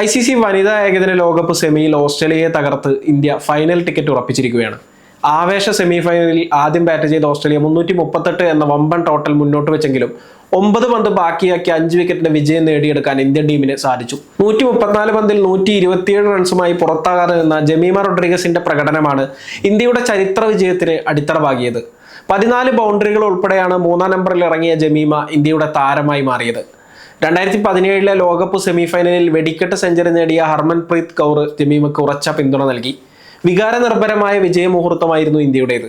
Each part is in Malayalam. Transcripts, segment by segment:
ഐ സി സി വനിതാ ഏകദിന ലോകകപ്പ് സെമിയിൽ ഓസ്ട്രേലിയയെ തകർത്ത് ഇന്ത്യ ഫൈനൽ ടിക്കറ്റ് ഉറപ്പിച്ചിരിക്കുകയാണ്. ആവേശ സെമി ഫൈനലിൽ ആദ്യം ബാറ്റ് ചെയ്ത ഓസ്ട്രേലിയ മുന്നൂറ്റി മുപ്പത്തെട്ട് എന്ന വമ്പൻ ടോട്ടൽ മുന്നോട്ട് വെച്ചെങ്കിലും ഒമ്പത് പന്ത് ബാക്കിയാക്കി അഞ്ച് വിക്കറ്റിന്റെ വിജയം നേടിയെടുക്കാൻ ഇന്ത്യൻ ടീമിന് സാധിച്ചു. നൂറ്റി മുപ്പത്തിനാല് പന്തിൽ നൂറ്റി ഇരുപത്തിയേഴ് റൺസുമായി പുറത്താകാതെ നിന്ന ജമീമ റോഡ്രിഗസിന്റെ പ്രകടനമാണ് ഇന്ത്യയുടെ ചരിത്ര വിജയത്തിന് അടിത്തറവാകിയത്. പതിനാല് ബൗണ്ടറികൾ ഉൾപ്പെടെയാണ് മൂന്നാം നമ്പറിൽ ഇറങ്ങിയ ജമീമ ഇന്ത്യയുടെ താരമായി മാറിയത്. രണ്ടായിരത്തി പതിനേഴിലെ ലോകകപ്പ് സെമിഫൈനലിൽ വെടിക്കെട്ട് സെഞ്ചുറി നേടിയ ഹർമൻപ്രീത് കൗർ ജമീമക്ക് ഉറച്ച പിന്തുണ നൽകി. വികാരനിർഭരമായ വിജയമുഹൂർത്തമായിരുന്നു ഇന്ത്യയുടേത്.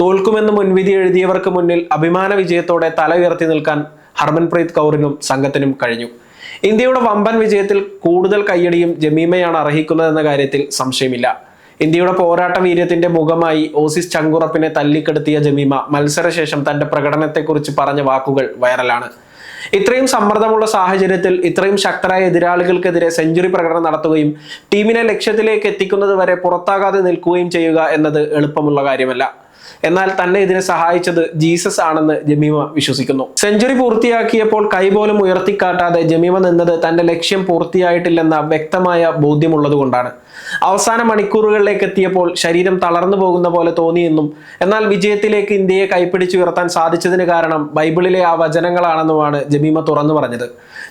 തോൽക്കുമെന്ന് മുൻവിധി എഴുതിയവർക്ക് മുന്നിൽ അഭിമാന വിജയത്തോടെ തല ഉയർത്തി നിൽക്കാൻ ഹർമൻപ്രീത് കൗറിനും സംഘത്തിനും കഴിഞ്ഞു. ഇന്ത്യയുടെ വമ്പൻ വിജയത്തിൽ കൂടുതൽ കയ്യടിയും ജമീമയാണ് അർഹിക്കുന്നതെന്ന കാര്യത്തിൽ സംശയമില്ല. ഇന്ത്യയുടെ പോരാട്ട വീര്യത്തിന്റെ മുഖമായി ഓസിസ് ചങ്കുറപ്പിനെ തല്ലിക്കെടുത്തിയ ജമീമ മത്സരശേഷം തന്റെ പ്രകടനത്തെക്കുറിച്ച് പറഞ്ഞ വാക്കുകൾ വൈറലാണ്. ഇത്രയും സമ്മർദ്ദമുള്ള സാഹചര്യത്തിൽ ഇത്രയും ശക്തരായ എതിരാളികൾക്കെതിരെ സെഞ്ചുറി പ്രകടനം നടത്തുകയും ടീമിനെ ലക്ഷ്യത്തിലേക്ക് എത്തിക്കുന്നത് വരെ പുറത്താകാതെ നിൽക്കുകയും ചെയ്യുക എന്നത് എളുപ്പമുള്ള കാര്യമല്ല. എന്നാൽ തന്നെ ഇതിനെ സഹായിച്ചത് ജീസസ് ആണെന്ന് ജമീമ വിശ്വസിക്കുന്നു. സെഞ്ചുറി പൂർത്തിയാക്കിയപ്പോൾ കൈപോലും ഉയർത്തിക്കാട്ടാതെ ജമീമ നിന്നത് തന്റെ ലക്ഷ്യം പൂർത്തിയായിട്ടില്ലെന്ന വ്യക്തമായ ബോധ്യമുള്ളതുകൊണ്ടാണ് അവസാന മണിക്കൂറുകളിലേക്ക് എത്തിയപ്പോൾ ശരീരം തളർന്നു പോകുന്ന പോലെ തോന്നിയെന്നും എന്നാൽ വിജയത്തിലേക്ക് ഇന്ത്യയെ കൈപ്പിടിച്ചുയർത്താൻ സാധിച്ചതിന് കാരണം ബൈബിളിലെ ആ വചനങ്ങളാണെന്നുമാണ് ജമീമ തുറന്നു പറഞ്ഞത്.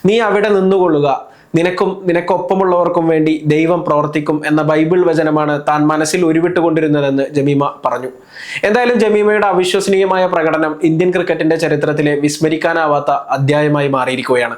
നീ അവിടെ നിന്നുകൊള്ളുക. നിനക്കും നിനക്കൊപ്പമുള്ളവർക്കും വേണ്ടി ദൈവം പ്രവർത്തിക്കും എന്ന ബൈബിൾ വചനമാണ് താൻ മനസ്സിൽ ഉരുവിട്ടുകൊണ്ടിരുന്നതെന്ന് ജമീമ പറഞ്ഞു. എന്തായാലും ജമീമയുടെ അവിശ്വസനീയമായ പ്രകടനം ഇന്ത്യൻ ക്രിക്കറ്റിന്റെ ചരിത്രത്തിലെ വിസ്മരിക്കാനാവാത്ത അധ്യായമായി മാറിയിരിക്കുകയാണ്.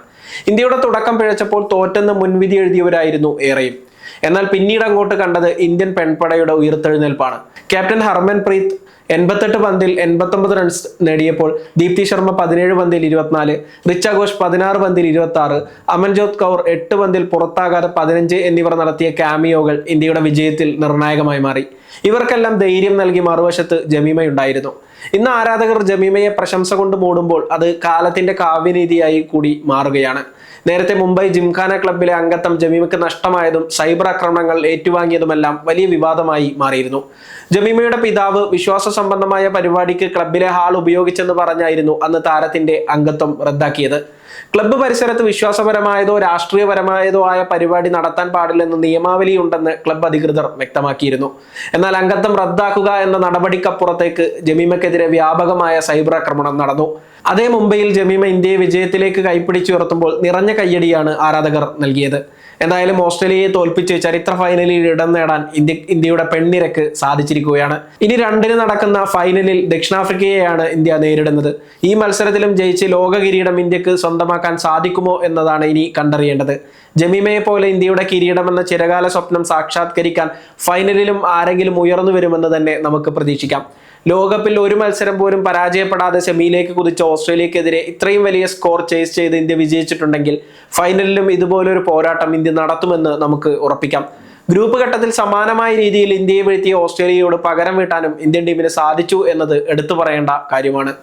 ഇന്ത്യയുടെ തുടക്കം പിഴച്ചപ്പോൾ തോറ്റെന്ന് മുൻവിധി എഴുതിയവരായിരുന്നു ഏറെയും. എന്നാൽ പിന്നീട് അങ്ങോട്ട് കണ്ടത് ഇന്ത്യൻ പെൺപടയുടെ ഉയർത്തെഴുന്നേൽപ്പാണ്. ക്യാപ്റ്റൻ ഹർമൻ പ്രീത് എൺപത്തെട്ട് പന്തിൽ എൺപത്തൊമ്പത് റൺസ് നേടിയപ്പോൾ ദീപ്തി ശർമ്മ പതിനേഴ് പന്തിൽ ഇരുപത്തിനാല് റിച്ച ഘോഷ് പതിനാറ് പന്തിൽ ഇരുപത്തി ആറ് അമൻജോത് കൗർ എട്ട് പന്തിൽ പുറത്താകാതെ പതിനഞ്ച് എന്നിവർ നടത്തിയ ക്യാമിയോകൾ ഇന്ത്യയുടെ വിജയത്തിൽ നിർണായകമായി മാറി. ഇവർക്കെല്ലാം ധൈര്യം നൽകി മറുവശത്ത് ജമീമയുണ്ടായിരുന്നു. ഇന്ന് ആരാധകർ ജമീമയെ പ്രശംസ കൊണ്ട് മൂടുമ്പോൾ അത് കാലത്തിന്റെ കാവ്യനീതിയായി കൂടി മാറുകയാണ്. നേരത്തെ മുംബൈ ജിംഖാന ക്ലബിലെ അംഗത്വം ജമീമയ്ക്ക് നഷ്ടമായതും സൈബർ ആക്രമണങ്ങൾ ഏറ്റുവാങ്ങിയതുമെല്ലാം വലിയ വിവാദമായി മാറിയിരുന്നു. ജമീമയുടെ പിതാവ് വിശ്വാസ സംബന്ധമായ പരിപാടിക്ക് ക്ലബിലെ ഹാൾ ഉപയോഗിച്ചെന്ന് പറഞ്ഞായിരുന്നു അന്ന് താരത്തിന്റെ അംഗത്വം റദ്ദാക്കിയത്. ക്ലബ്ബ് പരിസരത്ത് വിശ്വാസപരമായതോ രാഷ്ട്രീയപരമായതോ ആയ പരിപാടി നടത്താൻ പാടില്ലെന്ന് നിയമാവലി ഉണ്ടെന്ന് ക്ലബ്ബ് അധികൃതർ വ്യക്തമാക്കിയിരുന്നു. എന്നാൽ അംഗത്വം റദ്ദാക്കുക എന്ന നടപടിക്കപ്പുറത്തേക്ക് ജമീമക്കെതിരെ വ്യാപകമായ സൈബർ ആക്രമണം നടന്നു. അതേ മുംബൈയിൽ ജമീമ ഇന്ത്യയെ വിജയത്തിലേക്ക് കൈപ്പിടിച്ചുയർത്തുമ്പോൾ നിറഞ്ഞ കയ്യടിയാണ് ആരാധകർ നൽകിയത്. എന്തായാലും ഓസ്ട്രേലിയയെ തോൽപ്പിച്ച് ചരിത്ര ഫൈനലിൽ ഇടം നേടാൻ ഇന്ത്യ ഇന്ത്യയുടെ പെൺനിരക്ക് സാധിച്ചിരിക്കുകയാണ്. ഇനി രണ്ടിന് നടക്കുന്ന ഫൈനലിൽ ദക്ഷിണാഫ്രിക്കയെയാണ് ഇന്ത്യ നേരിടുന്നത്. ഈ മത്സരത്തിലും ജയിച്ച് ലോക കിരീടം ഇന്ത്യയ്ക്ക് സ്വന്തമാക്കാൻ സാധിക്കുമോ എന്നതാണ് ഇനി കണ്ടറിയേണ്ടത്. ജമീമയെ പോലെ ഇന്ത്യയുടെ കിരീടമെന്ന ചിരകാല സ്വപ്നം സാക്ഷാത്കരിക്കാൻ ഫൈനലിലും ആരെങ്കിലും ഉയർന്നു വരുമെന്ന് തന്നെ നമുക്ക് പ്രതീക്ഷിക്കാം. ലോകകപ്പിൽ ഒരു മത്സരം പോലും പരാജയപ്പെടാതെ സെമിയിലേക്ക് കുതിച്ച ഓസ്ട്രേലിയക്കെതിരെ ഇത്രയും വലിയ സ്കോർ ചേസ് ചെയ്ത് ഇന്ത്യ വിജയിച്ചിട്ടുണ്ടെങ്കിൽ ഫൈനലിലും ഇതുപോലൊരു പോരാട്ടം ഇന്ത്യ നടത്തുമെന്ന് നമുക്ക് ഉറപ്പിക്കാം. ഗ്രൂപ്പ് ഘട്ടത്തിൽ സമാനമായ രീതിയിൽ ഇന്ത്യയെ വീഴ്ത്തിയ ഓസ്ട്രേലിയയോട് പകരം വീട്ടാനും ഇന്ത്യൻ ടീമിന് സാധിച്ചു എന്നത് എടുത്തു പറയേണ്ട കാര്യമാണ്.